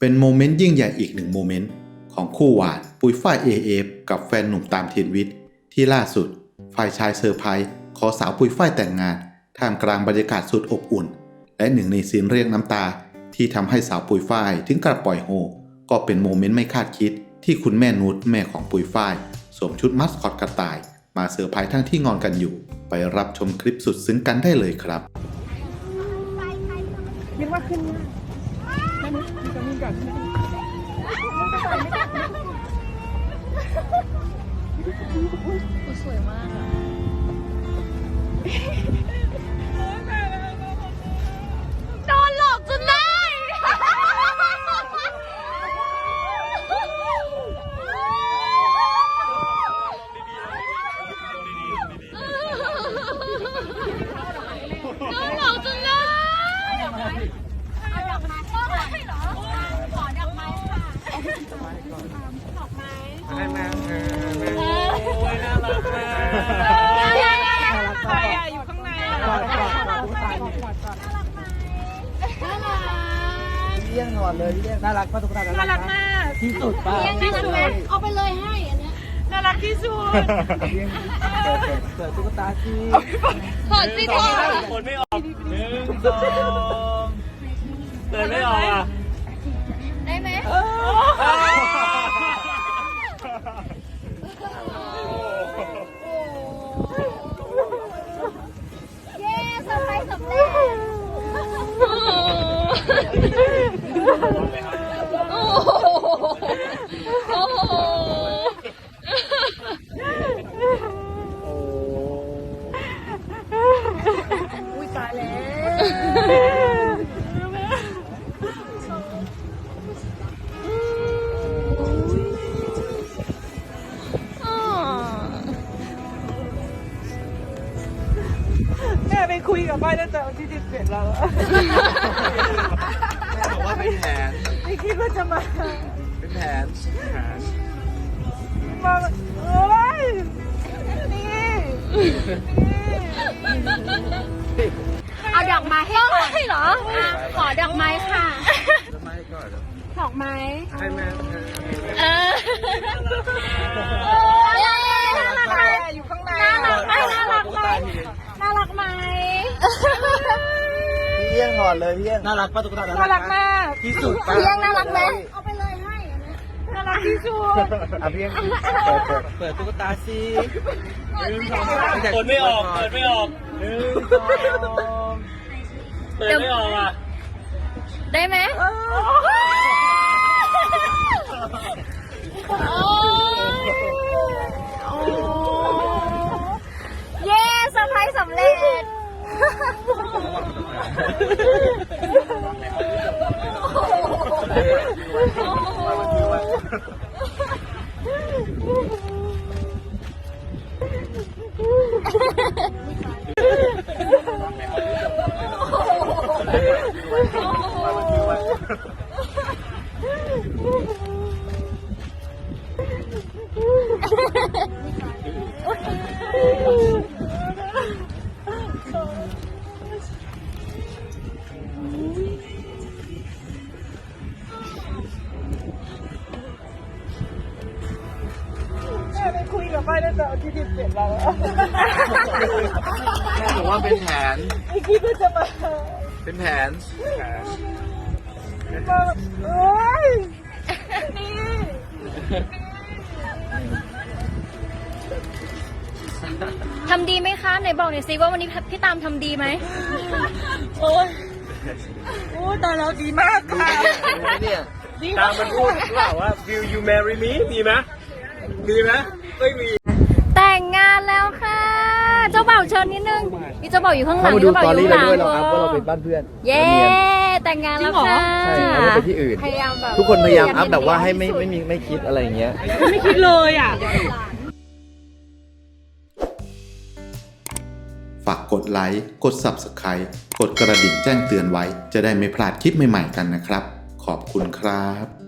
เป็นโมเมนต์ยิ่งใหญ่อีกหนึ่งโมเมนต์ของคู่หวานปุยฝ้ายเอเอฟกับแฟนหนุ่มตามเทียนวิทย์ที่ล่าสุด ฝ่ายชายเซอร์ไพรส์ขอสาวปุยฝ้ายแต่งงาน ท่ามกลางบรรยากาศสุดอบอุ่น และหนึ่งในซีนเรียกน้ำตา ที่ทำให้สาวปุยฝ้ายถึงกับปล่อยโฮ ก็เป็นโมเมนต์ไม่คาดคิด ที่คุณแม่นุชแม่ของปุยฝ้ายสวมชุดมัสคอตกระต่าย มาเซอร์ไพรส์ทั้งที่งอนกันอยู่ ไปรับชมคลิปสุดซึ้งกันได้เลยครับคิดว่าขึ้นง่า ยแม่นุชมีกับมีก่อนใช่ไหมสวยมากอะ เลี้ยงถอดเลยเลี้ยงน่ารักป้าตุ๊กตาน่ารักมากที่สุดป้าเลี้ยงน่ารักไหมเอาไปเลยให้อันเนี้ยน่ารักที่สุดเลี้ยงเกิดตุ๊กตาที่ถอดสิถอดคนไม่ออกหนึ่งสอง คุยกับป้าตั้งแต่วันที่สิบเจ็ดแล้ว บอกว่าเป็นแผน ไม่คิดว่าจะมาเป็นแผนมาโอ้ยนี่เอาดอกไม้ให้ก่อนให้เหรออะขอดอกไม้ค่ะ จะไม่ก่อนดอกไม้ให้แม่ เออ เย้น่ารักไหม อยู่ข้างใน น่ารักไหมน่ารักไหมน่ารักไหม เลี้ยง ถอดเลยเลี้ยงน่ารักป้าตุ๊กตาน่ารักมาก ที่สุดป้าเลี้ยงน่ารักไหมเอาไปเลยให้อันเนี้ยน่ารักที่สุดอะเลี้ยงเปิดเปิดเปิดตุ๊กตาสิคนไม่ออก เปิดไม่ออกหนึ่งสองเปิดไม่ออกอะ ได้ไหมเย้เซอร์ไพรส์สำเร็จ แคุยกับป้าตั้งแต่วันที่สิบเจ็ดแล้วแม่บอกว่าเป็นแผนไม่คิดว่าจะมาเป็นแผนมาโอ้ยนี่ทำดีไหมคะไหนบอกหน่อยสิว่าวันนี้พี่ตามทำดีไหมโอ้ยโอ้ยตายแล้วดีมากค่ะเนี่ยดีตามมันพูดหรือเปล่าว่า will you marry me มีไหมมีไหมไม่มี แต่งงานแล้วค่ะ เจ้าบ่าวเชิญนิดนึงนี่เจ้าบ่าวอยู่ข้างหลังเข้ามาดูเจ้าบ่าวตออยู่รี่ข้างหเราลังด้วยเราอัพว่าเราเป็นบ้านเพื่อนเย้เราเนียนแต่งงานแล้วค่ะใช่ไม่ได้ไปที่อื่น พยายามแบบทุกคนพยายามอัพแบบว่าให้ไม่ไม่มีไม่คิดอะไรอย่างเงี้ย ไม่คิดเลยอะ ฝากกดไลค์ กด Subscribe กดกระดิ่งแจ้งเตือนไว้ จะได้ไม่พลาดคลิปใหม่ๆกันนะครับ ขอบคุณครับ